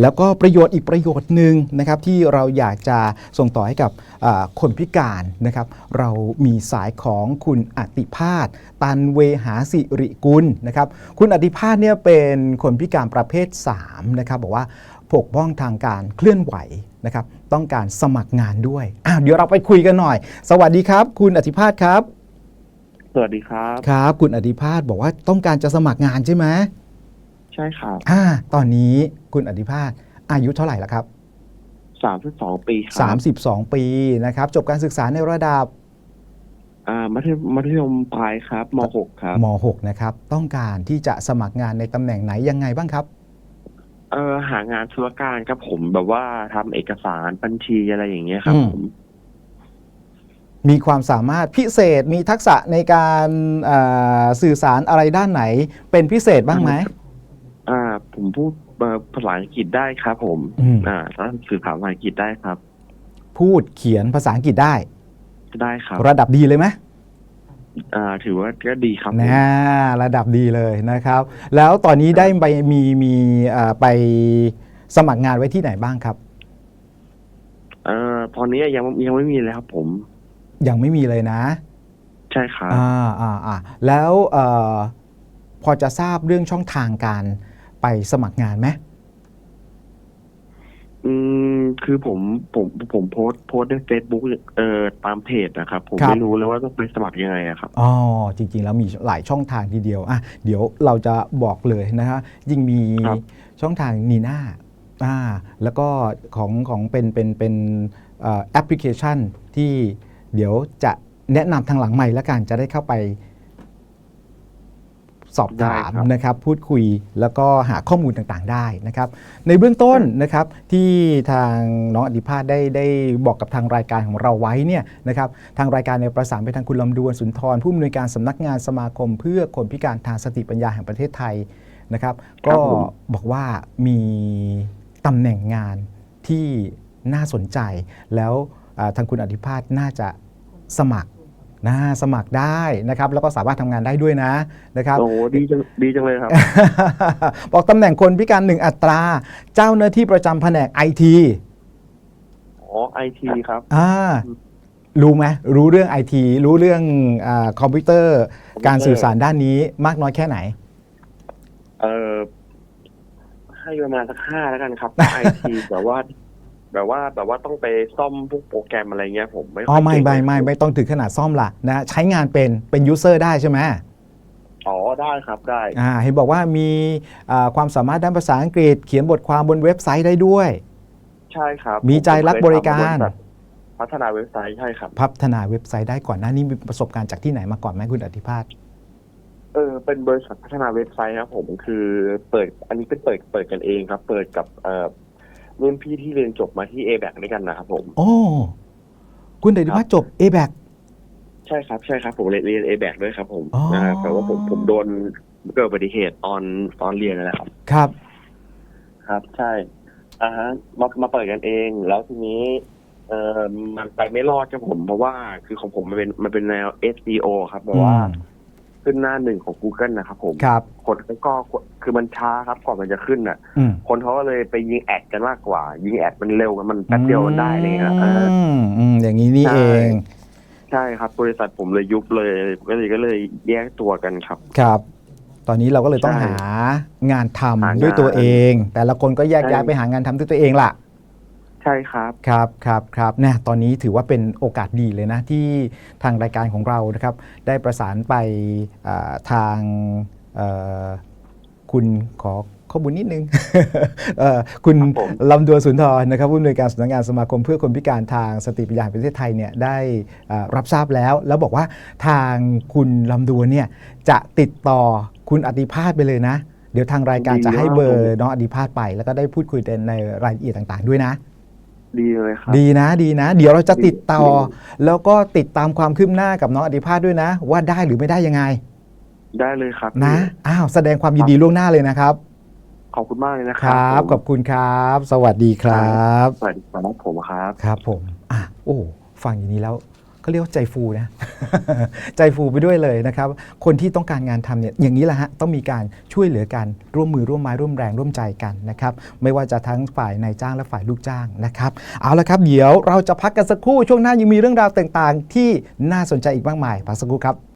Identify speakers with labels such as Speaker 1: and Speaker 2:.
Speaker 1: แล้วก็ประโยชน์อีกประโยชน์หนึ่งนะครับที่เราอยากจะส่งต่อให้กับอ่าคนพิการนะครับ เรามีสายของคุณอติพาสตันเวหาสิริกุลนะครับ คุณอติพาสเนี่ยเป็นคนพิการประเภท 3 นะครับ บอกว่าปกป้องทางการเคลื่อนไหวนะครับ ต้องการสมัครงานด้วยอะเดี๋ยวเราไปคุยกันหน่อย สวัสดีครับ คุณอติพาสครับ
Speaker 2: สวัสดีครับ
Speaker 1: ครับ คุณอติพาสบอกว่าต้องการจะสมัครงานใช่ไหม
Speaker 2: ใช่ครับ
Speaker 1: อ่าตอนนี้คุณอติพาสอายุเท่าไหร่แล้วครับ
Speaker 2: สามสิบสองปีครับ
Speaker 1: 32 ปีนะครับ จบการศึกษาในระดับ
Speaker 2: อ่ามัธยมมัธยมปลายครับมหกครับ
Speaker 1: ม .6 นะครับ ต้องการที่จะสมัครงานในตำแหน่งไหนยังไงบ้างครับ
Speaker 2: เออหางานธุรการครับผมแบบว่าทำเอกสารบัญชีอะไรอย่างเงี้ยครับ
Speaker 1: อืม
Speaker 2: ผม
Speaker 1: มีความสามารถพิเศษมีทักษะในการอ่าสื่อสารอะไรด้านไหน เป็นพิเศษบ้างไหม
Speaker 2: อ่า ผมพูดเอ่อภาษาอังกฤษได้ครับ ผม
Speaker 1: อืม
Speaker 2: อ่าแล้วสื่อสารภาษาอังกฤษได้ครับ
Speaker 1: พูดเขียนภาษาอังกฤษได้
Speaker 2: ได้ครับ
Speaker 1: ระดับดีเลยไหม
Speaker 2: อ่า ถือว่าก็ดีครับผม
Speaker 1: นะระดับดีเลยนะครับ แล้วตอนนี้ได้ไปมีมีอ่าไปสมัครงานไว้ที่ไหนบ้างครับ
Speaker 2: เอ่อตอนนี้ยังยังไม่มีเลยครับผม
Speaker 1: ยังไม่มีเลยนะ
Speaker 2: ใช่ครับ
Speaker 1: อ่าอ่าอ่าแล้วเอ่อพอจะทราบเรื่องช่องทางการ ไปสมัครงานไหม
Speaker 2: อืมคือผมผมผมโพสต์โพสต์ในเฟซบุ๊กเอ่อตามเพจนะครับ ผมไม่รู้เลยว่าต้องไปสมัครยังไงอะครับ
Speaker 1: อ๋อจริง ๆ แล้วมีหลายช่องทางทีเดียวอะเดี๋ยวเราจะบอกเลยนะฮะยิ่งมี
Speaker 2: ครับ
Speaker 1: ช่องทางนีน่าอ่าแล้วก็ของของเป็นเป็นเป็นเอ่อแอปพลิเคชันที่เดี๋ยวจะแนะนำทางหลังใหม่แล้วกันจะได้เข้าไป สอบถามนะครับพูดคุยแล้วก็หาข้อมูลต่างๆได้นะครับ ในเบื้องต้นนะครับที่ทางน้องอดิภาสได้ได้บอกกับทางรายการของเราไว้เนี่ยนะครับทางรายการในยประสานไปทางคุณลำดวนสุนทรผู้อำนวยการสำนักงานสมาคม เพื่อคนพิการทางสติปัญญาแห่งประเทศไทยนะครับ ก็บอกว่ามีตำแหน่งงานที่น่าสนใจ แล้วอ่าทางคุณอดิภาสน่าจะสมัคร นะสมัครได้นะครับ แล้วก็สามารถทำงานได้ด้วยนะนะครับ
Speaker 2: โอ้โหดีจังดีจังเลยครับ
Speaker 1: บอกตำแหน่งคนพิการหนึ่งอัตรา เจ้าหน้าที่ประจำแผนกไอที
Speaker 2: อ๋อไอทีครับ
Speaker 1: อ่ารู้ไหมรู้เรื่องไอทีรู้เรื่องอาคอมพิวเตอร์ การสื่อสารด้านนี้มากน้อยแค่ไหน
Speaker 2: เออให้ประมาณสักห้าแล้วกันครับไอทีแบบว่า แบบว่าแบบว่าต้องไปซ่อมพวกโปรแกรมอะไรเงี้ยผมไม่ค่
Speaker 1: อ๋
Speaker 2: อ
Speaker 1: อยไม่
Speaker 2: เก่ง
Speaker 1: ไม่ไม่ไม่ต้องถึงขนาดซ่อมละนะใช้งานเป็นเป็นยูเซอร์ได้ใช่ไหม
Speaker 2: อ๋อได้ครับได้
Speaker 1: อ่าเห็นบอกว่ามีอ่าความสามารถด้านภาษาอังกฤษ เขียนบทความบนเว็บไซต์ได้ด้วย
Speaker 2: ใช่ครับ
Speaker 1: มีใจรักบริการ
Speaker 2: ผมเคยทำบษัทพัฒนาเว็บไซต์ใช่ครับ
Speaker 1: พัฒนาเว็บไซต์ได้ก่อนหน้านี้มีประสบการณ์จากที่ไหนมาก่อนไหมคุณอธิพาส
Speaker 2: เออเป็นบริษัทพัฒนาเว็บไซต์ครับผมคือเปิดอันนี้เป็นเปิดเปิดกันเองครับ เปิดกับเอ่อ รุ่นพี่ที่เรียนจบมาที่ a b a c ด้วยกันนะครับผม
Speaker 1: โอ้คุณอธิพาสจบ a b a c
Speaker 2: ใช่ครับใช่ครับผมเรียนเรียน a b a c ด้วยครับ ผม
Speaker 1: อ๋อ
Speaker 2: นะฮะแต่ว่าผมผมโดนเกิดอุบัติเหตุตอนตอนเรียนนั่นแหละครับ
Speaker 1: ครับ
Speaker 2: ครับใช่อ่าฮะมามาเปิดกันเอง แล้วทีนี้เอ่อมันไปไม่รอดครับผม เพราะว่าคือของผมมันเป็นมันเป็นแนว SEO ครับแบบว่า
Speaker 1: อืม
Speaker 2: ขึ้นหน้าหนึ่งของ Google นะครับผม
Speaker 1: ครับ
Speaker 2: คนก็คือมันช้าครับก่อนมันจะขึ้นน่ะ
Speaker 1: อืม
Speaker 2: คนเขาก็เลยไปยิงแอดกันมากกว่า ยิงแอดมันเร็วมันแป๊บเดียวมันได้อะไรเลยครับเออ
Speaker 1: อืมอืมอย่างนี้นี่
Speaker 2: ใช่
Speaker 1: เอง
Speaker 2: ใช่ครับ บริษัทผมเลยยุบเลยก็เลยก็เลยแยกตัวกันครับ
Speaker 1: ครับ ตอนนี้เราก็เลยต้อง
Speaker 2: ใช่
Speaker 1: หางานทำ
Speaker 2: หางาน
Speaker 1: ด้วยตัวเอง แต่ละคนก็แยก
Speaker 2: ใช่
Speaker 1: ย้ายไปหางานทำด้วยตัวเองล่ะ
Speaker 2: ใช่ครับ
Speaker 1: ครับครับครับเนี่ยตอนนี้ถือว่าเป็นโอกาสดีเลยนะ ที่ทางรายการของเรานะครับ ได้ประสานไปอ่าทางเอ่อคุณขอข้อมูลนิดนึง เอ่อคุณ
Speaker 2: ครับผม
Speaker 1: ลำดวนสุนทรนะครับผู้อำนวยการสำนักงานสมาคมเพื่อคนพิการทางสติปัญญาแห่งประเทศไทยเนี่ยได้อ่ารับทราบแล้ว แล้วบอกว่าทางคุณลำดวนเนี่ยจะติดต่อคุณอติภาสไปเลยนะ เดี๋ยวทางรายการจะให้เบอร์น้องอติภาสไป แล้วก็ได้พูดคุยกันในรายละเอียดต่าง ๆ ด้วยนะ
Speaker 2: ดีเลยครับ
Speaker 1: ดีนะดีนะ เดี๋ยวเราจะติดต่อ
Speaker 2: ดี
Speaker 1: แล้วก็ติดตามความคืบหน้ากับน้องอดิภาสด้วยนะ ว่าได้หรือไม่ได้ยังไง
Speaker 2: ได้เลยครับ
Speaker 1: นะอ้าวแสดงความยินดีล่วงหน้าเลยนะครับ
Speaker 2: ขอบคุณมากเลยนะค
Speaker 1: ค
Speaker 2: รั
Speaker 1: รับ
Speaker 2: ผม
Speaker 1: ขอบคุณครับ สวัสดีครับ
Speaker 2: สวัสดีครับผมครับ
Speaker 1: ครับผมอะโอ้ฟังอย่างนี้แล้ว เขาเรียกว่าใจฟูนะ ใจฟูไปด้วยเลยนะครับ คนที่ต้องการงานทำเนี่ยอย่างนี้แหละฮะต้องมีการช่วยเหลือกันร่วมมือร่วมไม้ร่วมแรงร่วมใจกันนะครับไม่ว่าจะทั้งฝ่ายนายจ้างและฝ่ายลูกจ้างนะครับเอาละครับเดี๋ยวเราจะพักกันสักครู่ช่วงหน้ายังมีเรื่องราวต่างๆ ที่น่าสนใจอีกมากมายพักสักครู่ครับ